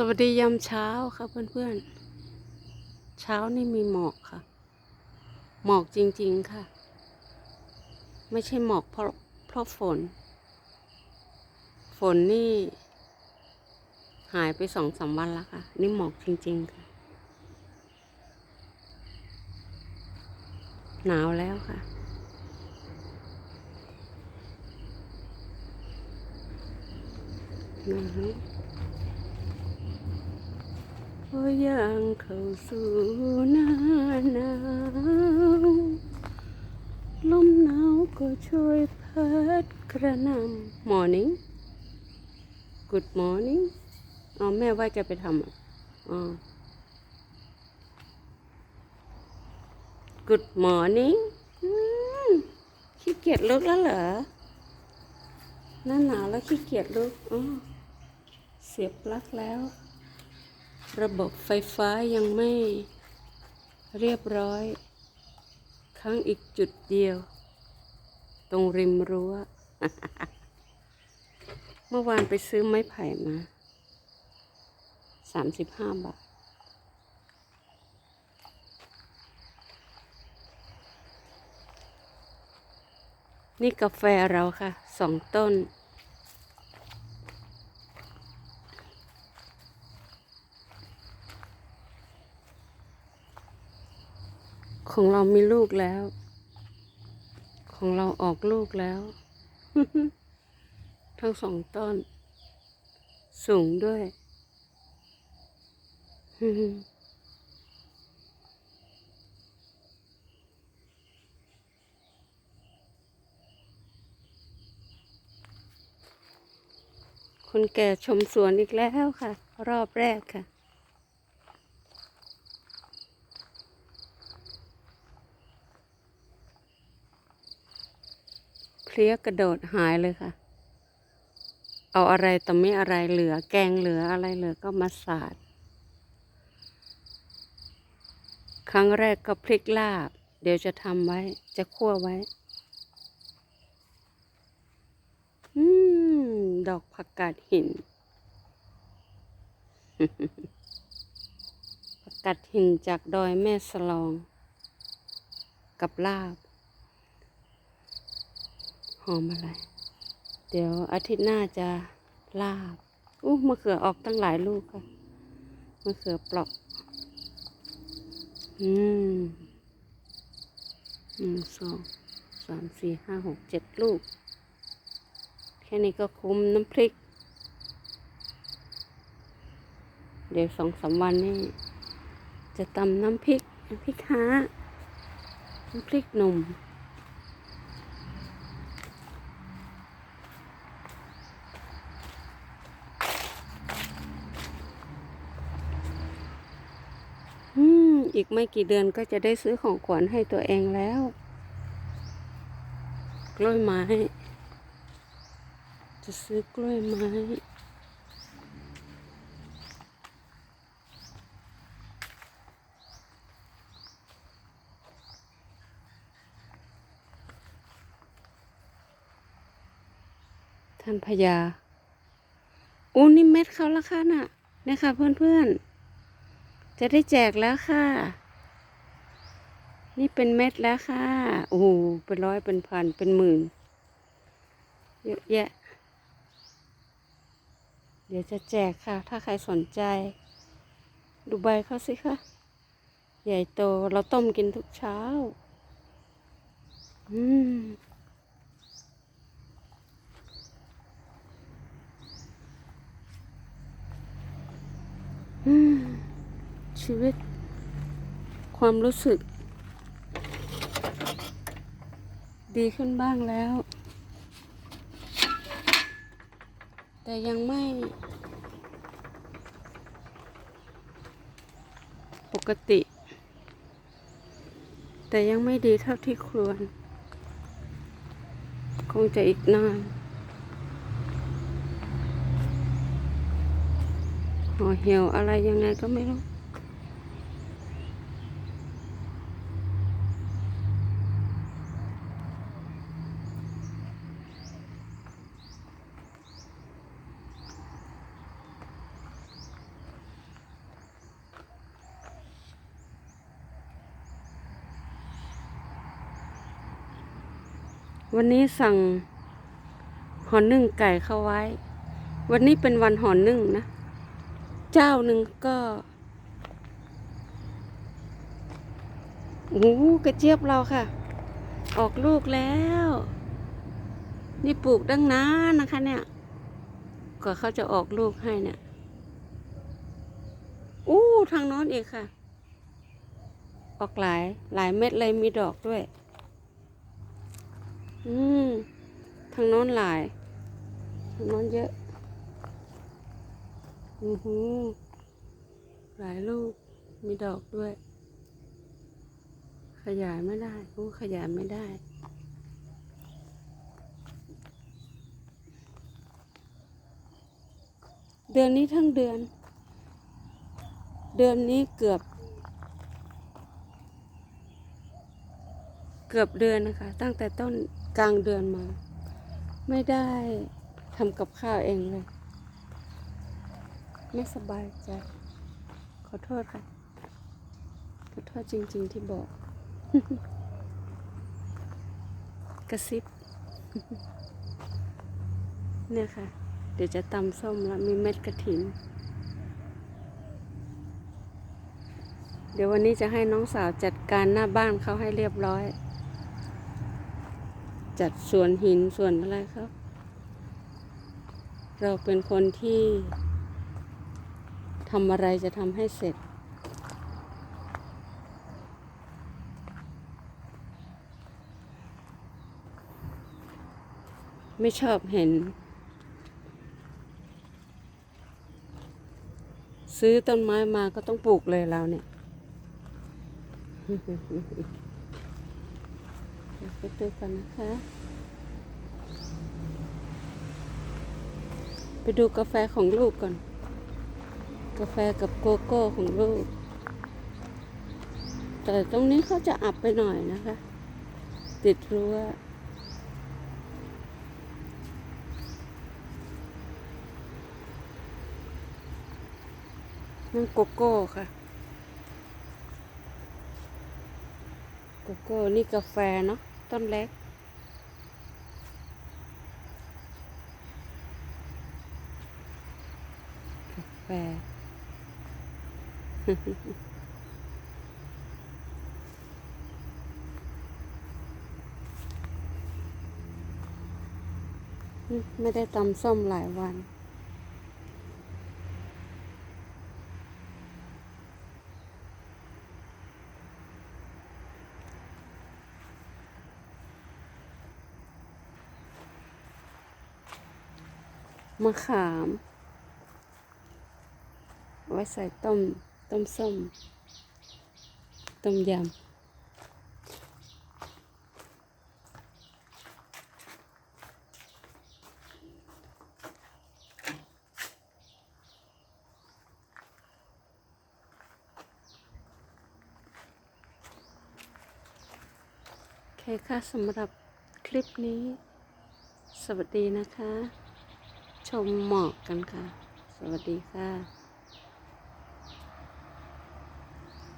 สวัสดียามเช้าค่ะเพื่อนๆ เช้านี่มีหมอกค่ะ หมอกจริงๆค่ะ ไม่ใช่หมอกเพราะเพราะฝน ฝนนี่ หายไปสองสามวันแล้วค่ะ นี่หมอกจริงๆค่ะ หนาวแล้วค่ะนะฮะ พอย่างเข้าสู่หน้าหนาวลมหนาวก็ช่วยพัดกระนำ morning good morning อ๋อแม่ว่าจะไปทำอะอ๋อ good morning ขี้เกียจลุกแล้วเหรอหน้าหนาวแล้วขี้เกียจลุกอ๋อเสียบปลั๊กแล้ว ระบบไฟฟ้ายังไม่เรียบร้อย ค้างอีกจุดเดียว ตรงริมรั้ว เมื่อวานไปซื้อไม้ไผ่มาสามสิบห้าบาท นี่กาแฟเราค่ะ สองต้น ของเรามีลูกแล้ว ของเราออกลูกแล้ว ทั้งสองต้น สูงด้วย คนแก่ชมสวนอีกแล้วค่ะ รอบแรกค่ะ ลี้ยกระโดดหายเลยค่ะ เอาอะไรแต่ไม่อะไรเหลือ แกงเหลืออะไรเหลือก็มาสาด ครั้งแรกก็พริกลาบ เดี๋ยวจะทำไว้ จะคั่วไว้ อืม ดอกผักกาดหิน ผักกาดหินจากดอยแม่สลอง กับลาบ อมอะไร เดี๋ยวอาทิตย์หน้าจะลาบอู้มะเขือออกตั้งหลายลูกค่ะมะเขือเปลอกอืมหนึ่งสองสามสี่ห้าหกเจ็ดลูก แค่นี้ก็คุ้มน้ำพริก เดี๋ยวสองสามวันนี้จะตำน้ำพริก น้ำพริกค้าน้ำพริกหนุ่ม อีกไม่กี่เดือนก็จะได้ซื้อของขวัญให้ตัวเองแล้ว กล้วยไม้ จะซื้อกล้วยไม้ท่านพญาอู้นี่เม็ดเขาละค่ะน่ะนี่ยค่ะเพื่อนๆ จะได้แจกแล้วค่ะ นี่เป็นเม็ดแล้วค่ะ โอ้โห เป็นร้อยเป็นพันเป็นหมื่น เยอะแยะ เดี๋ยวจะแจกค่ะ ถ้าใครสนใจ ดูใบเขาสิค่ะ ใหญ่โต เราต้มกินทุกเช้า อืม อืม ชีวิต ความรู้สึก ดีขึ้นบ้างแล้ว แต่ยังไม่ ปกติ แต่ยังไม่ดีเท่าที่ควร คงจะอีกนานห่อเหี่ยวอะไรยังไงก็ไม่รู้ วันนี้สั่งห่อนึ่งไก่เข้าไว้ วันนี้เป็นวันห่อนึ่งนะ เจ้าหนึ่งก็โอ้กระเจี๊ยบเราค่ะ ออกลูกแล้ว นี่ปลูกตั้งนานนะคะเนี่ยกว่าเขาจะออกลูกให้เนี่ยอู้ทางโน้นอีกค่ะ ออกหลายหลายเม็ดเลยมีดอกด้วย อืมทางโน้นหลายทางโน้นเยอะ อือหือหลายลูก มีดอกด้วย ขยายไม่ได้โอ้ขยายไม่ได้ เดือนนี้ทั้งเดือน เดือนนี้เกือบ เกือบเดือนนะคะ ตั้งแต่ต้น กลางเดือนมา ไม่ได้ทำกับข้าวเองเลย ไม่สบายใจ ขอโทษค่ะ ขอโทษจริง ๆที่บอก กระซิบ เนี่ยค่ะ เดี๋ยวจะตำส้มแล้วมีเม็ดกระถิน เดี๋ยววันนี้จะให้น้องสาวจัดการหน้าบ้านเขาให้เรียบร้อย จัดส่วนหินส่วนอะไรครับ เราเป็นคนที่ทำอะไรจะทำให้เสร็จ ไม่ชอบเห็น ซื้อต้นไม้มาก็ต้องปลูกเลยเราเนี่ย ไปดูกันนะคะ ไปดูกาแฟของลูกก่อน กาแฟกับโกโก้ของลูก แต่ตรงนี้เขาจะอับไปหน่อยนะคะ ติดรั้วนั่นโกโก้ค่ะโกโก้นี่กาแฟเนาะ ต้นเล็กกาแฟไม่ได้ตำส้มหลายวัน มะขาม ไว้ใส่ต้ม ต้มส้ม ต้มยำโอเคค่ะสำหรับคลิปนี้ สวัสดีนะคะ ชมหมอกกันค่ะ สวัสดีค่ะ